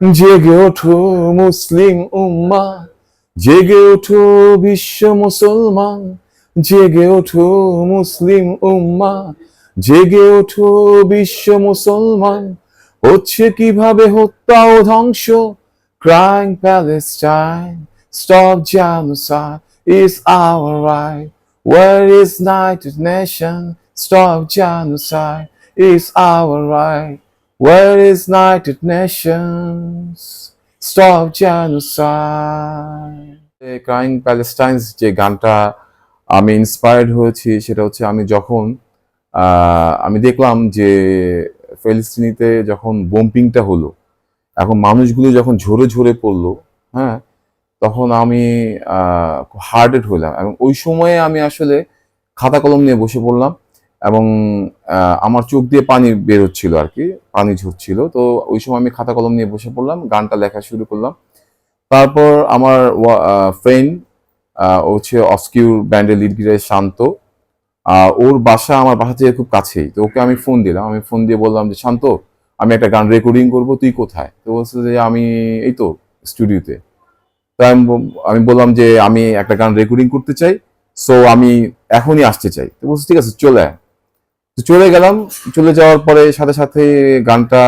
জেগে ওঠো মুসলিম উম্মা, জেগে ওঠো বিশ্ব মুসলমান, জেগে ওঠো মুসলিম উম্মা, জেগে ওঠো বিশ্ব মুসলমান। হচ্ছে কীভাবে হত্যা ও ধ্বংস? Crime Palestine stop genocide is our right where is night nation stop genocide is our right where is United Nations? Stop genocide. Crying Palestines যে গানটা আমি ইন্সপায়ার্ড হয়েছি, সেটা হচ্ছে আমি যখন আমি দেখলাম যে ফিলিস্তিনিতে যখন বোম্পিংটা হলো, এখন মানুষগুলো যখন ঝরে ঝরে পড়ল হ্যাঁ তখন আমি হার্টেড হলাম এবং ওই সময়ে আমি আসলে খাতা কলম নিয়ে বসে পড়লাম। এবং আমার চোখ দিয়ে পানি বের হচ্ছিল আর কি, পানি ঝরছিল। তো ওই সময় আমি খাতা কলম নিয়ে বসে পড়লাম, গানটা লেখা শুরু করলাম। তারপর আমার ফ্রেন্ড ও হচ্ছে অস্কিউর ব্যান্ডের লিড গিটার শান্ত। ওর বাসা, আমার বাসা থেকে খুব কাছেই। তো ওকে আমি ফোন দিলাম। আমি ফোন দিয়ে বললাম যে, শান্ত, আমি একটা গান রেকর্ডিং করব, তুই কোথায়? তো বলছে যে, আমি, এই তো স্টুডিওতে তো। আমি আমি বললাম যে, আমি একটা গান রেকর্ডিং করতে চাই সো আমি এখনই আসতে চাই। তো বলছে, ঠিক আছে, চলে আয়। চলে গেলাম, চলে যাওয়ার পরে সাথে সাথে গানটা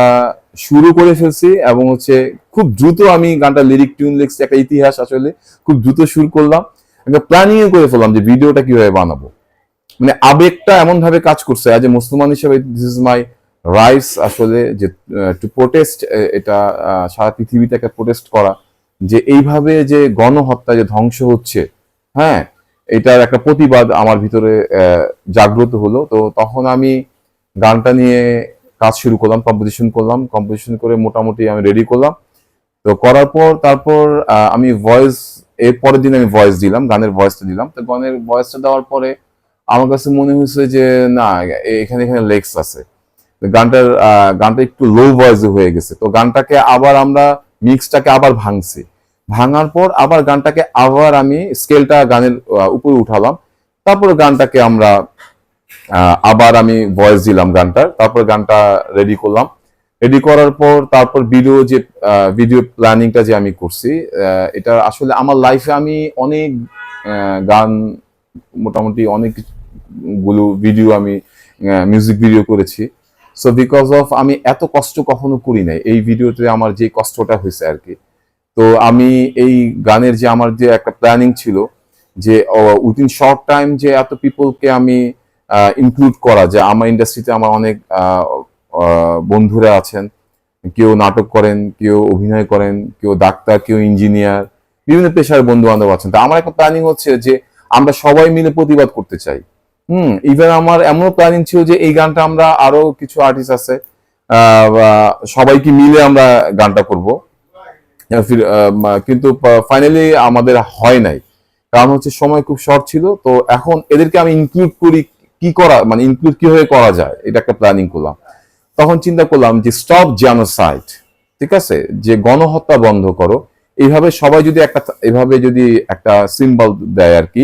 শুরু করে ফেলছি এবং হচ্ছে খুব দ্রুত আমি গানটা লিরিক টিউন লিখছি, একটা ইতিহাস আসলে খুব দ্রুত শুরু করলাম। একটা প্ল্যানিং করে ফেললাম যে ভিডিওটা কীভাবে বানাবো। মানে আবেগটা এমন ভাবে কাজ করছে এ মুসলমান হিসেবে দিস ইজ মাই রাইটস আসলে যে টু প্রোটেস্ট এটা সারা পৃথিবীতে একটা প্রোটেস্ট করা। যে এইভাবে যে গণহত্যা যে ধ্বংস হচ্ছে হ্যাঁ এটার একটা প্রতিবাদ আমার ভিতরে জাগ্রত হলো। তো তখন আমি গানটা নিয়ে কাজ শুরু করলাম কম্পোজিশন করলাম কম্পোজিশন করে মোটামুটি আমি রেডি করলাম। তো করার পর, তারপর আমি ভয়েস এর পরের দিন আমি ভয়েস দিলাম, গানের ভয়েসটা দিলাম। তো গানের ভয়েসটা দেওয়ার পরে আমার কাছে মনে হয়েছে যে, না, এখানে এখানে লেগস আছে। গানটার গানটা একটু লো ভয়েসে হয়ে গেছে। তো গানটাকে আবার আমরা মিক্সটাকে আবার ভাঙছি। ভাঙার পর আবার গানটাকে আবার আমি স্কেলটা গানের উপরে উঠালাম। তারপরে গানটাকে আমরা আবার আমি ভয়েস দিলাম গানটার। তারপর গানটা রেডি করলাম। রেডি করার পর তারপর ভিডিও যে ভিডিও প্ল্যানিংটা যে আমি করছি এটা আসলে আমার লাইফে আমি অনেক গান, মোটামুটি অনেকগুলো ভিডিও আমি মিউজিক ভিডিও করেছি। সো বিকজ অফ আমি এত কষ্ট কখনো করি নাই। এই ভিডিওতে আমার যে কষ্টটা হয়েছে আর কি। তো আমি এই গানের যে আমার যে একটা প্ল্যানিং ছিল যে উইদিন শর্ট টাইম যে এত পিপলকে আমি ইনক্লুড করা, যে আমার ইন্ডাস্ট্রিতে আমার অনেক বন্ধুরা আছেন, কেউ নাটক করেন, কেউ অভিনয় করেন, কেউ ডাক্তার, কেউ ইঞ্জিনিয়ার বিভিন্ন পেশার বন্ধু বান্ধব আছেন। তো আমার একটা প্ল্যানিং হচ্ছে যে আমরা সবাই মিলে প্রতিবাদ করতে চাই। হুম ইভেন আমার এমনও প্ল্যানিং ছিল যে এই গানটা আমরা আরও কিছু আর্টিস্ট আছে সবাইকে মিলে আমরা গানটা করব। কিন্তু ফাইনালি আমাদের হয় নাই। কারণ হচ্ছে সময় খুব শর্ট ছিল, তো এখন এদেরকে আমি ইনক্লুড করি কি করা মানে ইনক্লুড কীভাবে করা যায়, এটা একটা প্ল্যানিং করলাম। তখন চিন্তা করলাম যে স্টপ জেনোসাইড ঠিক আছে? যে গণহত্যা বন্ধ করো। এইভাবে সবাই যদি একটা এভাবে যদি একটা সিম্বল দেয় আর কি,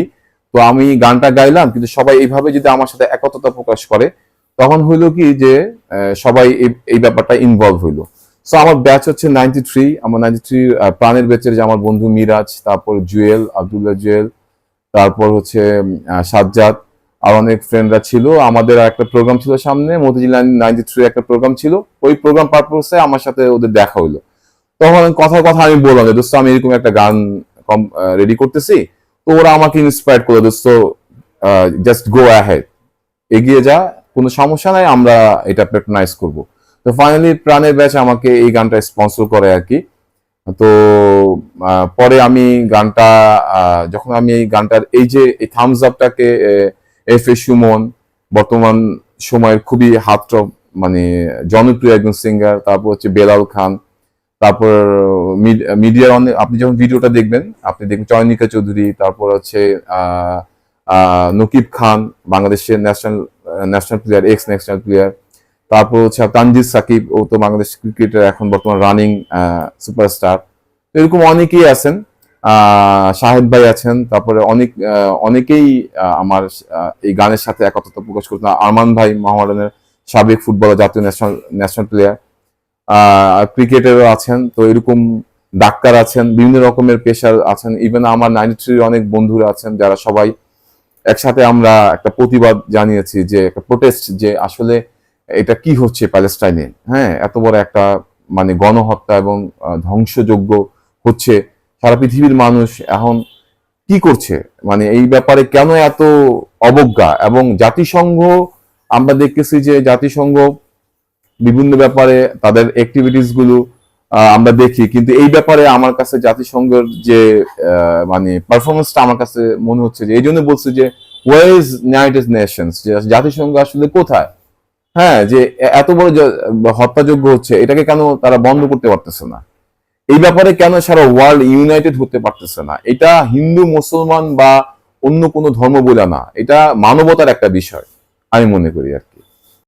তো আমি গানটা গাইলাম, কিন্তু সবাই এইভাবে যদি আমার সাথে একতা প্রকাশ করে, তখন হইল কি যে সবাই এই ব্যাপারটা ইনভলভ হইল। সো আমার ব্যাচ হচ্ছে নাইনটি থ্রি আমার নাইনটি থ্রি প্রাণের ব্যাচের যে আমার বন্ধু মিরাজ, তারপর জুয়েল, আবদুল্লাহ জুয়েল, তারপর হচ্ছে সাজ্জাদ, আর অনেক ফ্রেন্ডরা ছিল। আমাদের একটা প্রোগ্রাম ছিল সামনে, মতিঝিল নাইনটি থ্রি একটা প্রোগ্রাম ছিল। ওই প্রোগ্রাম পারপোসে আমার সাথে ওদের দেখা হইল। তখন কথা কথা আমি বললাম যে, দোস্ত, আমি এরকম একটা গান রেডি করতেছি। তো ওরা আমাকে ইন্সপায়ার করল, দোস্ত জাস্ট গো অ্যাহেড এগিয়ে যা, কোনো সমস্যা নাই, আমরা এটা প্যাট্রোনাইজ করব। তো ফাইনালি প্রাণের ব্যাচ আমাকে এই গানটা স্পন্সর করে আর কি। তো পরে আমি গানটা যখন আমি এই গানটার এই যে এই থামস আপটাকে এফ এ সুমন, বর্তমান সময়ের খুবই হাত মানে জনপ্রিয় একজন সিঙ্গার তারপর হচ্ছে বেলাল খান, তারপর মিডিয়ার অনেক আপনি যখন ভিডিওটা দেখবেন, আপনি দেখবেন চয়নিকা চৌধুরী, তারপর হচ্ছে নকিব খান, বাংলাদেশের national national player ex national player তারপর হচ্ছে তানজিদ সাকিব, ও তো বাংলাদেশ ক্রিকেটের এখন বর্তমান রানিং সুপারস্টার এরকম অনেকেই আছেন শাহেদ ভাই আছেন, তারপরে অনেক অনেকেই আমার এই গানের সাথে একত্রতা প্রকাশ করছেন। আরমান ভাই মোহামেডানের সাবেক ফুটবলার জাতীয় ন্যাশনাল ন্যাশনাল প্লেয়ার ক্রিকেটারও আছেন। তো এরকম ডাক্তার আছেন, বিভিন্ন রকমের পেশার আছেন। ইভেন আমার নাইনটি থ্রির অনেক বন্ধুরা আছেন, যারা সবাই একসাথে আমরা একটা প্রতিবাদ জানিয়েছি, যে একটা প্রোটেস্ট যে আসলে এটা কি হচ্ছে প্যালেস্টাইনে? হ্যাঁ এত বড় একটা মানে গণহত্যা এবং ধ্বংসযোগ্য হচ্ছে। সারা পৃথিবীর মানুষ এখন কি করছে? মানে এই ব্যাপারে কেন এত অবজ্ঞা? এবং জাতিসংঘ, আমরা দেখতেছি যে জাতিসংঘ বিভিন্ন ব্যাপারে তাদের অ্যাক্টিভিটিসগুলো আমরা দেখি। কিন্তু এই ব্যাপারে আমার কাছে জাতিসংঘের যে মানে পারফরমেন্সটা আমার কাছে মনে হচ্ছে যে, এই জন্য বলছে যে ওয়ার ইজ ইউনাইটেড নেশনস জাতিসংঘ আসলে কোথায়? হ্যাঁ যে এত বড় হত্যাযোগ্য হচ্ছে, এটাকে কেন তারা বন্ধ করতে পারতেছে না? এই ব্যাপারে কেন সারা ওয়ার্ল্ড ইউনাইটেড হতে পারতেছে না? এটা হিন্দু, মুসলমান বা অন্য কোনো ধর্ম বলে না। এটা মানবতার একটা বিষয়, আমি মনে করি আর কি।